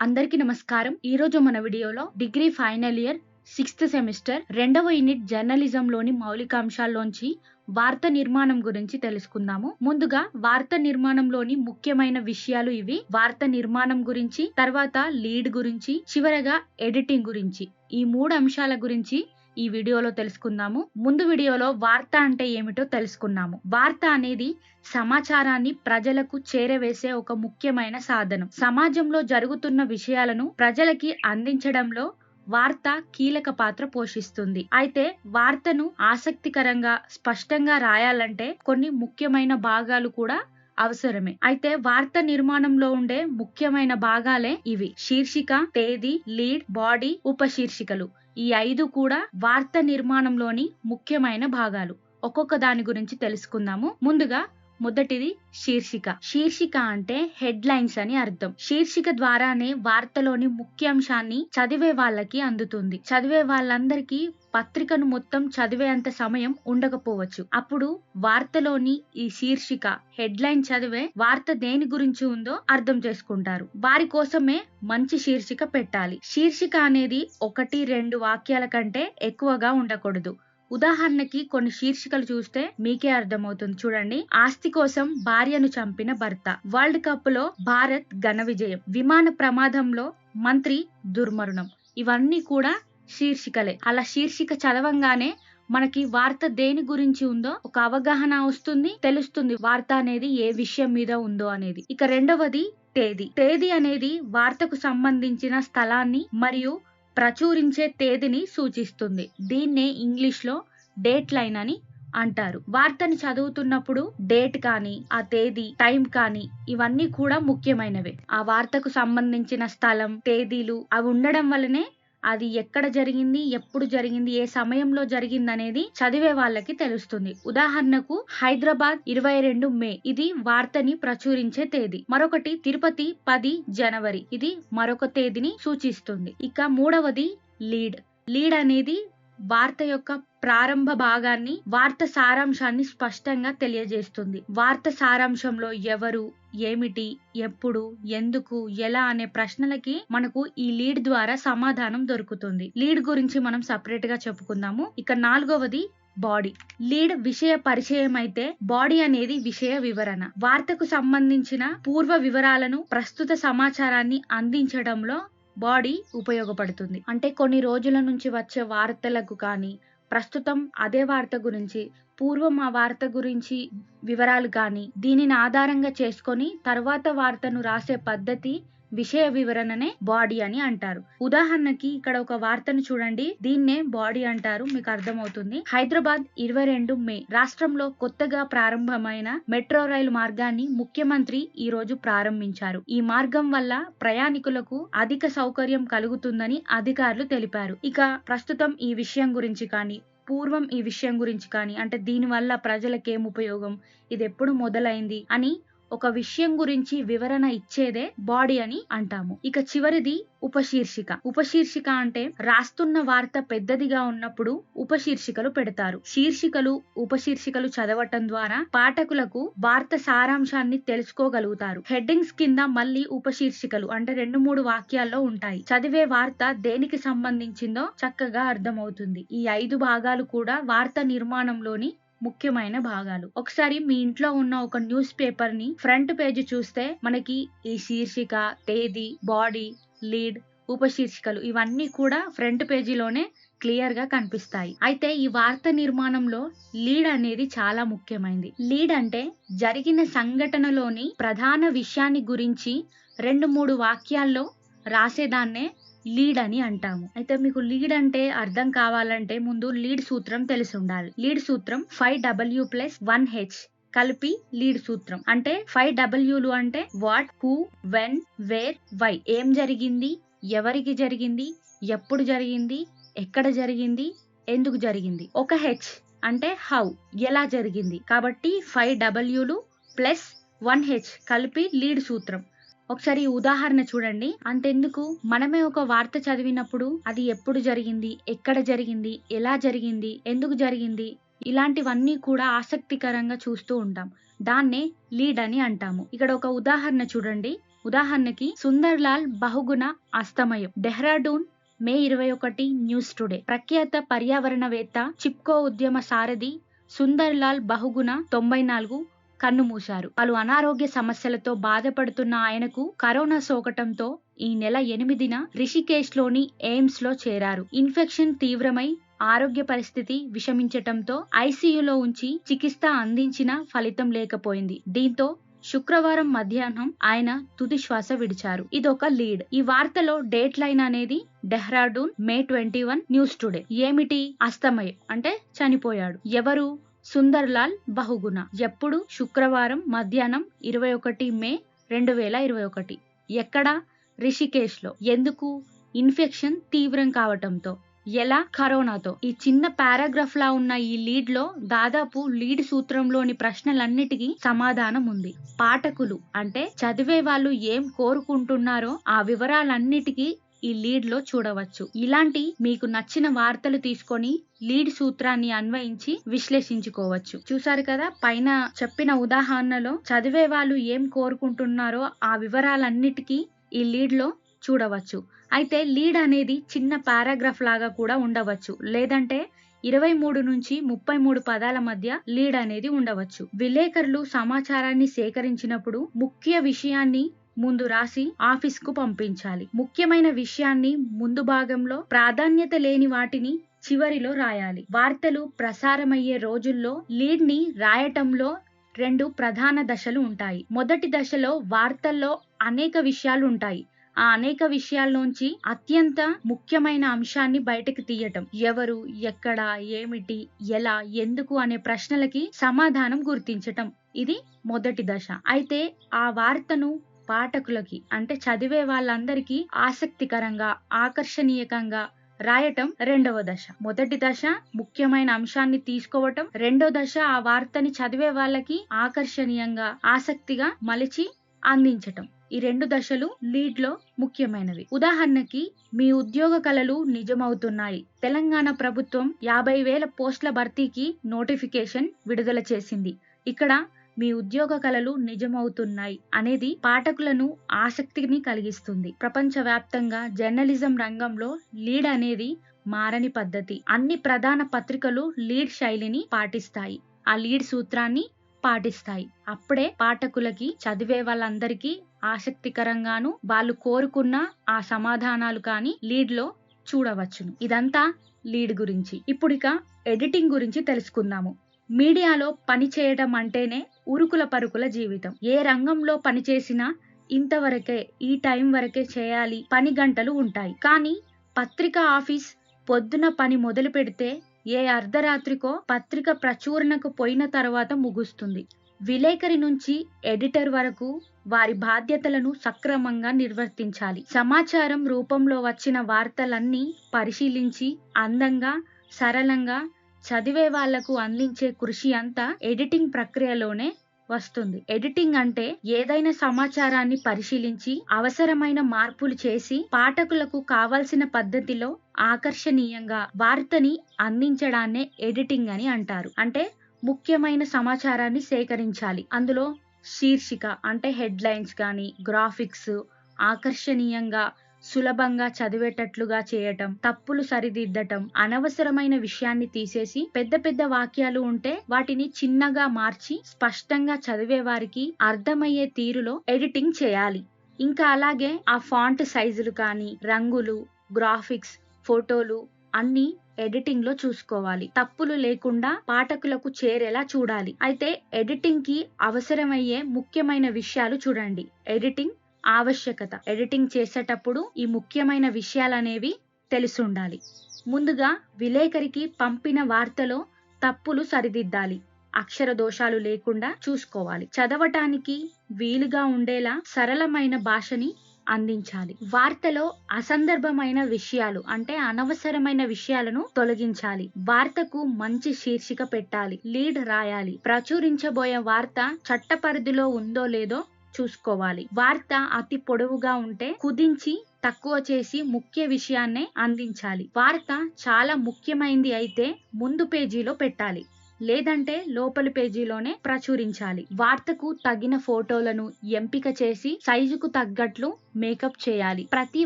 అందరికీ నమస్కారం. ఈ రోజు మన వీడియోలో degree final year sixth semester రెండవ యూనిట్ జర్నలిజంలోని మౌలికాంశాల్లోంచి వార్త నిర్మాణం గురించి తెలుసుకుందాము. ముందుగా వార్త నిర్మాణంలోని ముఖ్యమైన విషయాలు ఇవి. వార్త నిర్మాణం గురించి తర్వాత లీడ్ గురించి చివరగా ఎడిటింగ్ గురించి. ఈ మూడు అంశాల గురించి ఈ వీడియోలో తెలుసుకుందాము. ముందు వీడియోలో వార్త అంటే ఏమిటో తెలుసుకున్నాము. వార్త అనేది సమాచారాన్ని ప్రజలకు చేరవేసే ఒక ముఖ్యమైన సాధనం. సమాజంలో జరుగుతున్న విషయాలను ప్రజలకి అందించడంలో వార్త కీలక పాత్ర పోషిస్తుంది. అయితే వార్తను ఆసక్తికరంగా స్పష్టంగా రాయాలంటే కొన్ని ముఖ్యమైన భాగాలు కూడా అవసరమే. అయితే వార్త నిర్మాణంలో ఉండే ముఖ్యమైన భాగాలే ఇవి. శీర్షిక తేదీ లీడ్ బాడీ ఉపశీర్షికలు. ఈ ఐదు కూడా వార్త నిర్మాణంలోని ముఖ్యమైన భాగాలు. ఒక్కొక్క దాని గురించి తెలుసుకుందాము. ముందుగా మొదటిది శీర్షిక. శీర్షిక అంటే హెడ్ లైన్స్ అని అర్థం. శీర్షిక ద్వారానే వార్తలోని ముఖ్యాంశాన్ని చదివే వాళ్ళకి అందుతుంది. చదివే వాళ్ళందరికీ పత్రికను మొత్తం చదివేంత సమయం ఉండకపోవచ్చు. అప్పుడు వార్తలోని ఈ శీర్షిక హెడ్ లైన్ చదివే వార్త దేని గురించి ఉందో అర్థం చేసుకుంటారు. వారి కోసమే మంచి శీర్షిక పెట్టాలి. శీర్షిక అనేది ఒకటి రెండు వాక్యాల కంటే ఎక్కువగా ఉండకూడదు. ఉదాహరణకి కొన్ని శీర్షికలు చూస్తే మీకే అర్థమవుతుంది. చూడండి. ఆస్తి కోసం భార్యను చంపిన భర్త. వరల్డ్ కప్లో భారత్ ఘన విజయం. విమాన ప్రమాదంలో మంత్రి దుర్మరణం. ఇవన్నీ కూడా శీర్షికలే. అలా శీర్షిక చదవంగానే మనకి వార్త దేని గురించి ఉందో ఒక అవగాహన వస్తుంది తెలుస్తుంది. వార్త అనేది ఏ విషయం మీద ఉందో అనేది. ఇక రెండవది తేదీ. తేదీ అనేది వార్తకు సంబంధించిన స్థలాన్ని మరియు ప్రచురించే తేదీని సూచిస్తుంది. దీన్నే ఇంగ్లీష్లో డేట్ లైన్ అని అంటారు. వార్తని చదువుతున్నప్పుడు డేట్ కానీ ఆ తేదీ టైం కానీ ఇవన్నీ కూడా ముఖ్యమైనవే. ఆ వార్తకు సంబంధించిన స్థలం తేదీలు అవి ఉండడం వల్లనే అది ఎక్కడ జరిగింది ఎప్పుడు జరిగింది ఏ సమయంలో జరిగింది అనేది చదివే వాళ్ళకి తెలుస్తుంది. ఉదాహరణకు హైదరాబాద్ ఇరవై రెండు మే ఇది వార్తని ప్రచురించే తేదీ. మరొకటి తిరుపతి పది జనవరి ఇది మరొక తేదీని సూచిస్తుంది. ఇక మూడవది లీడ్. లీడ్ అనేది వార్త యొక్క ప్రారంభ భాగాన్ని వార్త సారాంశాన్ని స్పష్టంగా తెలియజేస్తుంది. వార్త సారాంశంలో ఎవరు ఏమిటి ఎప్పుడు ఎందుకు ఎలా అనే ప్రశ్నలకి మనకు ఈ లీడ్ ద్వారా సమాధానం దొరుకుతుంది. లీడ్ గురించి మనం సపరేట్గా చెప్పుకుందాము. ఇక నాలుగవది బాడీ. లీడ్ విషయ పరిచయం అయితే బాడీ అనేది విషయ వివరణ. వార్తకు సంబంధించిన పూర్వ వివరాలను ప్రస్తుత సమాచారాన్ని అందించడంలో బాడీ ఉపయోగపడుతుంది. అంటే కొన్ని రోజుల నుంచి వచ్చే వార్తలకు కానీ ప్రస్తుతం అదే వార్త గురించి పూర్వం ఆ వార్త గురించి వివరాలు కానీ దీనిని ఆధారంగా చేసుకొని తర్వాత వార్తను రాసే పద్ధతి విషయ వివరణనే బాడీ అని అంటారు. ఉదాహరణకి ఇక్కడ ఒక వార్తను చూడండి. దీన్నే బాడీ అంటారు. మీకు అర్థమవుతుంది. హైదరాబాద్ ఇరవై రెండు మే రాష్ట్రంలో కొత్తగా ప్రారంభమైన మెట్రో రైలు మార్గాన్ని ముఖ్యమంత్రి ఈ రోజు ప్రారంభించారు. ఈ మార్గం వల్ల ప్రయాణికులకు అధిక సౌకర్యం కలుగుతుందని అధికారులు తెలిపారు. ఇక ప్రస్తుతం ఈ విషయం గురించి కానీ పూర్వం ఈ విషయం గురించి కానీ అంటే దీనివల్ల ప్రజలకు ఏం ఉపయోగం? ఇది ఎప్పుడు మొదలైంది? అని ఒక విషయం గురించి వివరణ ఇచ్చేదే బాడీ అని అంటాము. ఇక చివరిది ఉపశీర్షిక. ఉపశీర్షిక అంటే రాస్తున్న వార్త పెద్దదిగా ఉన్నప్పుడు ఉపశీర్షికలు పెడతారు. శీర్షికలు ఉపశీర్షికలు చదవటం ద్వారా పాఠకులకు వార్త సారాంశాన్ని తెలుసుకోగలుగుతారు. హెడ్డింగ్స్ కింద మళ్ళీ ఉపశీర్షికలు అంటే రెండు మూడు వాక్యాల్లో ఉంటాయి. చదివే వార్త దేనికి సంబంధించిందో చక్కగా అర్థమవుతుంది. ఈ ఐదు భాగాలు కూడా వార్త నిర్మాణంలోని ముఖ్యమైన భాగాలు. ఒకసారి మీ ఇంట్లో ఉన్న ఒక న్యూస్ పేపర్ని ఫ్రంట్ పేజ్ చూస్తే మనకి ఈ శీర్షిక తేదీ బాడీ లీడ్ ఉపశీర్షికలు ఇవన్నీ కూడా ఫ్రంట్ పేజీలోనే క్లియర్గా కనిపిస్తాయి. అయితే ఈ వార్త నిర్మాణంలో లీడ్ అనేది చాలా ముఖ్యమైనది లీడ్ అంటే జరిగిన సంఘటనలోని ప్రధాన విషయాన్ని గురించి రెండు మూడు వాక్యాల్లో రాసేదాన్నే లీడ్ అని అంటాము. అయితే మీకు లీడ్ అంటే అర్థం కావాలంటే ముందు లీడ్ సూత్రం తెలిసి ఉండాలి. లీడ్ సూత్రం five W plus one H కలిపి లీడ్ సూత్రం. అంటే ఫైవ్ డబ్ల్యూలు అంటే what who when where why. ఏం జరిగింది? ఎవరికి జరిగింది? ఎప్పుడు జరిగింది? ఎక్కడ జరిగింది? ఎందుకు జరిగింది? ఒక హెచ్ అంటే హౌ ఎలా జరిగింది? కాబట్టి ఫైవ్ డబ్ల్యూలు ప్లస్ వన్ హెచ్ కలిపి లీడ్ సూత్రం. ఒకసారి ఉదాహరణ చూడండి. అంతెందుకు? మనమే ఒక వార్త చదివినప్పుడు అది ఎప్పుడు జరిగింది? ఎక్కడ జరిగింది? ఎలా జరిగింది? ఎందుకు జరిగింది? ఇలాంటివన్నీ కూడా ఆసక్తికరంగా చూస్తూ ఉంటాం. దాన్నే లీడ్ అని అంటాము. ఇక్కడ ఒక ఉదాహరణ చూడండి. ఉదాహరణకి సుందర్లాల్ బహుగుణ అస్తమయం. డెహ్రాడూన్ మే ఇరవై ఒకటి న్యూస్ టుడే. ప్రఖ్యాత పర్యావరణవేత్త చిప్కో ఉద్యమ సారథి సుందర్లాల్ బహుగుణ తొంభై నాలుగు కన్నుమూశారు పలు అనారోగ్య సమస్యలతో బాధపడుతున్న ఆయనకు కరోనా సోకటంతో ఈ నెల ఎనిమిదిన రిషికేశ్లోని ఎయిమ్స్లో ఎయిమ్స్లో చేరారు. ఇన్ఫెక్షన్ తీవ్రమై ఆరోగ్య పరిస్థితి విషమించటంతో ఐసీయూలో ఉంచి చికిత్స అందించిన ఫలితం లేకపోయింది. దీంతో శుక్రవారం మధ్యాహ్నం ఆయన తుది శ్వాస విడిచారు. ఇదొక లీడ్. ఈ వార్తలో డేట్ లైన్ అనేది Dehradun May twenty one news today. ఏమిటి అస్తమయం? అంటే చనిపోయాడు. ఎవరు? సుందర్లాల్ బహుగుణ. ఎప్పుడు? శుక్రవారం మధ్యాహ్నం ఇరవై ఒకటి మే రెండు వేల ఇరవై ఒకటి. ఎక్కడ? రిషికేశ్లో. ఎందుకు? ఇన్ఫెక్షన్ తీవ్రం కావటంతో. ఎలా? కరోనాతో. ఈ చిన్న పారాగ్రాఫ్ లా ఉన్న ఈ లీడ్లో దాదాపు లీడ్ సూత్రంలోని ప్రశ్నలన్నిటికీ సమాధానం ఉంది. పాఠకులు అంటే చదివే వాళ్ళు ఏం కోరుకుంటున్నారో ఆ వివరాలన్నిటికీ ఈ లీడ్లో చూడవచ్చు. ఇలాంటి మీకు నచ్చిన వార్తలు తీసుకొని లీడ్ సూత్రాన్ని అన్వయించి విశ్లేషించుకోవచ్చు. చూసారు కదా పైన చెప్పిన ఉదాహరణలో చదివే వాళ్ళు ఏం కోరుకుంటున్నారో ఆ వివరాలన్నిటికీ ఈ లీడ్లో చూడవచ్చు. అయితే లీడ్ అనేది చిన్న పారాగ్రాఫ్ లాగా కూడా ఉండవచ్చు. లేదంటే ఇరవై మూడు నుంచి ముప్పై మూడు పదాల మధ్య లీడ్ అనేది ఉండవచ్చు. విలేకరులు సమాచారాన్ని సేకరించినప్పుడు ముఖ్య విషయాన్ని ముందు రాసి ఆఫీస్కు పంపించాలి. ముఖ్యమైన విషయాన్ని ముందు భాగంలో ప్రాధాన్యత లేని వాటిని చివరిలో రాయాలి. వార్తలు ప్రసారమయ్యే రోజుల్లో లీడ్ని రాయటంలో రెండు ప్రధాన దశలు ఉంటాయి. మొదటి దశలో వార్తల్లో అనేక విషయాలు ఉంటాయి ఆ అనేక విషయాల్లోంచి అత్యంత ముఖ్యమైన అంశాన్ని బయటకు తీయటం. ఎవరు ఎక్కడ ఏమిటి ఎలా ఎందుకు అనే ప్రశ్నలకి సమాధానం గుర్తించటం. ఇది మొదటి దశ. అయితే ఆ వార్తను పాఠకులకి అంటే చదివే వాళ్ళందరికీ ఆసక్తికరంగా ఆకర్షణీయకంగా రాయటం రెండవ దశ. మొదటి దశ ముఖ్యమైన అంశాన్ని తీసుకోవటం. రెండో దశ ఆ వార్తని చదివే వాళ్ళకి ఆకర్షణీయంగా ఆసక్తిగా మలిచి అందించటం. ఈ రెండు దశలు లీడ్లో ముఖ్యమైనవి. ఉదాహరణకి మీ ఉద్యోగ కళలు నిజమవుతున్నాయి. తెలంగాణ ప్రభుత్వం యాభై వేల పోస్టుల భర్తీకి నోటిఫికేషన్ విడుదల చేసింది. ఇక్కడ మీ ఉద్యోగ కళలు నిజమవుతున్నాయి అనేది పాఠకులను ఆసక్తిని కలిగిస్తుంది. ప్రపంచవ్యాప్తంగా జర్నలిజం రంగంలో లీడ్ అనేది మారని పద్ధతి. అన్ని ప్రధాన పత్రికలు లీడ్ శైలిని పాటిస్తాయి. ఆ లీడ్ సూత్రాన్ని పాటిస్తాయి. అప్పుడే పాఠకులకి చదివే వాళ్ళందరికీ ఆసక్తికరంగాను వాళ్ళు కోరుకున్న ఆ సమాధానాలు కానీ లీడ్లో చూడవచ్చును. ఇదంతా లీడ్ గురించి. ఇప్పుడిక ఎడిటింగ్ గురించి తెలుసుకుందాము. మీడియాలో పని చేయడం అంటేనే ఉరుకుల పరుకుల జీవితం. ఏ రంగంలో పని చేసినా ఇంతవరకే ఈ టైం వరకే చేయాలి పని గంటలు ఉంటాయి. కానీ పత్రిక ఆఫీస్ పొద్దున పని మొదలు పెడితే ఏ అర్ధరాత్రికో పత్రిక ప్రచురణకు పోయిన తర్వాత ముగుస్తుంది. విలేకరి నుంచి ఎడిటర్ వరకు వారి బాధ్యతలను సక్రమంగా నిర్వర్తించాలి. సమాచారం రూపంలో వచ్చిన వార్తలన్నీ పరిశీలించి అందంగా సరళంగా చదివే వాళ్ళకు అందించే కృషి అంతా ఎడిటింగ్ ప్రక్రియలోనే వస్తుంది. ఎడిటింగ్ అంటే ఏదైనా సమాచారాన్ని పరిశీలించి అవసరమైన మార్పులు చేసి పాఠకులకు కావాల్సిన పద్ధతిలో ఆకర్షణీయంగా వార్తని అందించడాన్నే ఎడిటింగ్ అని అంటారు. అంటే ముఖ్యమైన సమాచారాన్ని సేకరించాలి. అందులో శీర్షిక అంటే హెడ్లైన్స్ కానీ గ్రాఫిక్స్ ఆకర్షణీయంగా సులభంగా చదివేటట్లుగా చేయటం తప్పులు సరిదిద్దటం అనవసరమైన విషయాన్ని తీసేసి పెద్ద పెద్ద వాక్యాలు ఉంటే వాటిని చిన్నగా మార్చి స్పష్టంగా చదివే వారికి అర్థమయ్యే తీరులో ఎడిటింగ్ చేయాలి. ఇంకా అలాగే ఆ ఫాంట్ సైజులు కానీ రంగులు గ్రాఫిక్స్ ఫోటోలు అన్ని ఎడిటింగ్లో చూసుకోవాలి. తప్పులు లేకుండా పాఠకులకు చేరేలా చూడాలి. అయితే ఎడిటింగ్కి అవసరమయ్యే ముఖ్యమైన విషయాలు చూడండి. ఎడిటింగ్ ఆవశ్యకత. ఎడిటింగ్ చేసేటప్పుడు ఈ ముఖ్యమైన విషయాలనేవి తెలిసుండాలి. ముందుగా విలేకరికి పంపిన వార్తలో తప్పులు సరిదిద్దాలి. అక్షర దోషాలు లేకుండా చూసుకోవాలి. చదవటానికి వీలుగా ఉండేలా సరళమైన భాషని అందించాలి. వార్తలో అసందర్భమైన విషయాలు అంటే అనవసరమైన విషయాలను తొలగించాలి. వార్తకు మంచి శీర్షిక పెట్టాలి. లీడ్ రాయాలి. ప్రచురించబోయే వార్త చట్ట పరిధిలో ఉందో లేదో చూసుకోవాలి. వార్త అతి పొడవుగా ఉంటే కుదించి తక్కువ చేసి ముఖ్య విషయాన్నే అందించాలి. వార్త చాలా ముఖ్యమైనది అయితే ముందు పేజీలో పెట్టాలి. లేదంటే లోపలి పేజీలోనే ప్రచురించాలి. వార్తకు తగిన ఫోటోలను ఎంపిక చేసి సైజుకు తగ్గట్లు మేకప్ చేయాలి. ప్రతి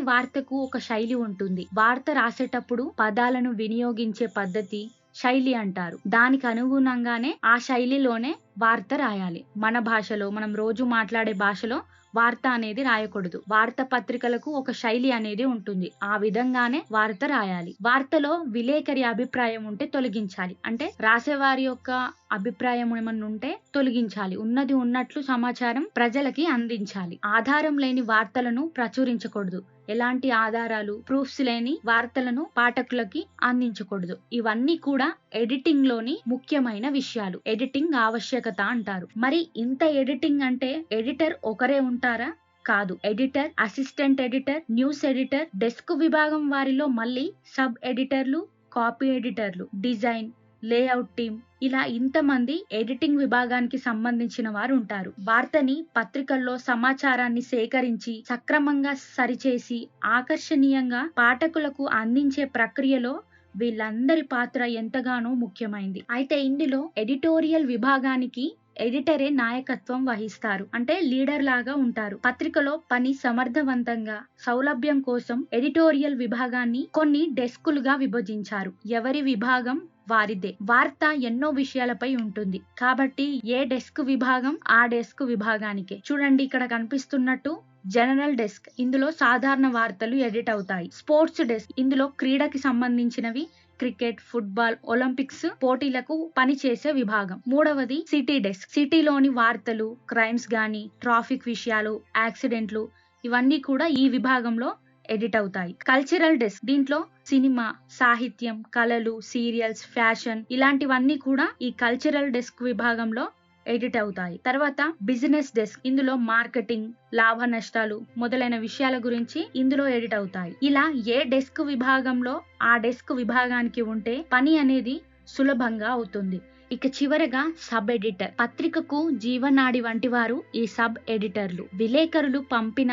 వార్తకు ఒక శైలి ఉంటుంది. వార్త రాసేటప్పుడు పదాలను వినియోగించే పద్ధతి శైలి అంటారు. దానికి అనుగుణంగానే ఆ శైలిలోనే వార్త రాయాలి. మన భాషలో మనం రోజు మాట్లాడే భాషలో వార్త అనేది రాయకూడదు. వార్త పత్రికలకు ఒక శైలి అనేది ఉంటుంది. ఆ విధంగానే వార్త రాయాలి. వార్తలో విలేకరి అభిప్రాయం ఉంటే తొలగించాలి. అంటే రాసేవారి యొక్క అభిప్రాయం ఏమన్నా ఉంటే తొలగించాలి. ఉన్నది ఉన్నట్లు సమాచారం ప్రజలకి అందించాలి. ఆధారం లేని వార్తలను ప్రచురించకూడదు. ఎలాంటి ఆధారాలు ప్రూఫ్స్ లేని వార్తలను పాఠకులకి అందించకూడదు. ఇవన్నీ కూడా ఎడిటింగ్లోని ముఖ్యమైన విషయాలు. ఎడిటింగ్ ఆవశ్యకత అంటారు. మరి ఇంత ఎడిటింగ్ అంటే ఎడిటర్ ఒకరే ఉంటారా? కాదు. Editor assistant editor news editor desk విభాగం వారిలో మళ్ళీ సబ్ ఎడిటర్లు కాపీ ఎడిటర్లు డిజైన్ లేఅవుట్ టీమ్. ఇలా ఇంతమంది ఎడిటింగ్ విభాగానికి సంబంధించిన వారు ఉంటారు వార్తని పత్రికల్లో సమాచారాన్ని సేకరించి సక్రమంగా సరిచేసి ఆకర్షణీయంగా పాఠకులకు అందించే ప్రక్రియలో వీళ్ళందరి పాత్ర ఎంతగానో ముఖ్యమైంది. అయితే ఇందులో ఎడిటోరియల్ విభాగానికి ఎడిటరే నాయకత్వం వహిస్తారు. అంటే లీడర్ లాగా ఉంటారు. పత్రికలో పని సమర్థవంతంగా సౌలభ్యం కోసం ఎడిటోరియల్ విభాగాన్ని కొన్ని డెస్కులుగా విభజించారు. ఎవరి విభాగం వారిదే. వార్త ఎన్నో విషయాలపై ఉంటుంది. కాబట్టి ఏ డెస్క్ విభాగం ఆ డెస్క్ విభాగానికే. చూడండి ఇక్కడ కనిపిస్తున్నట్టు జనరల్ డెస్క్. ఇందులో సాధారణ వార్తలు ఎడిట్ అవుతాయి. Sports desk. ఇందులో క్రీడకి సంబంధించినవి. క్రికెట్ ఫుట్బాల్ ఒలింపిక్స్ పోటీలకు పనిచేసే విభాగం. మూడవది సిటీ డెస్క్. సిటీలోని వార్తలు క్రైమ్స్ గాని ట్రాఫిక్ విషయాలు యాక్సిడెంట్లు ఇవన్నీ కూడా ఈ విభాగంలో ఎడిట్ అవుతాయి. కల్చరల్ డెస్క్ దీంట్లో సినిమా సాహిత్యం కళలు సీరియల్స్ ఫ్యాషన్ ఇలాంటివన్నీ కూడా ఈ కల్చరల్ డెస్క్ విభాగంలో ఎడిట్ అవుతాయి. తర్వాత బిజినెస్ డెస్క్ ఇందులో మార్కెటింగ్ లాభ నష్టాలు మొదలైన విషయాల గురించి ఇందులో ఎడిట్ అవుతాయి. ఇలా ఏ డెస్క్ విభాగంలో ఆ డెస్క్ విభాగానికి ఉంటే పని అనేది సులభంగా అవుతుంది. ఇక చివరగా సబ్ ఎడిటర్. పత్రికకు జీవనాడి వంటి వారు ఈ సబ్ ఎడిటర్లు. విలేకరులు పంపిన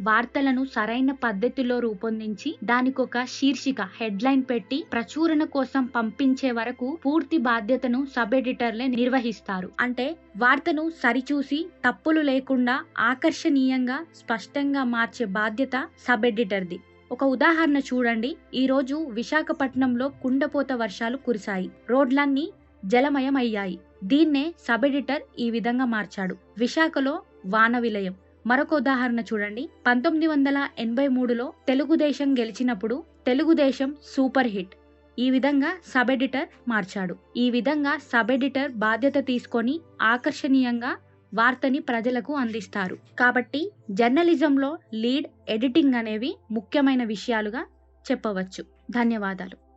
వార్తలను సరైన పద్ధతిలో రూపొందించి దానికొక శీర్షిక హెడ్లైన్ పెట్టి ప్రచురణ కోసం పంపించే వరకు పూర్తి బాధ్యతను సబ్ ఎడిటర్లే నిర్వహిస్తారు. అంటే వార్తను సరిచూసి తప్పులు లేకుండా ఆకర్షణీయంగా స్పష్టంగా మార్చే బాధ్యత సబ్ ఎడిటర్ది. ఒక ఉదాహరణ చూడండి. ఈ రోజు విశాఖపట్నంలో కుండపోత వర్షాలు కురిశాయి. రోడ్లన్నీ జలమయం అయ్యాయి దీన్నే సబ్ ఎడిటర్ ఈ విధంగా మార్చాడు. విశాఖలో వాన విలయం. మరొక ఉదాహరణ చూడండి. పంతొమ్మిది వందల ఎనభై మూడులో తెలుగుదేశం గెలిచినప్పుడు తెలుగుదేశం సూపర్ హిట్. ఈ విధంగా సబ్ ఎడిటర్ మార్చాడు. ఈ విధంగా సబ్ ఎడిటర్ బాధ్యత తీసుకొని ఆకర్షణీయంగా వార్తని ప్రజలకు అందిస్తారు. కాబట్టి జర్నలిజంలో లీడ్ ఎడిటింగ్ అనేవి ముఖ్యమైన విషయాలుగా చెప్పవచ్చు. ధన్యవాదాలు.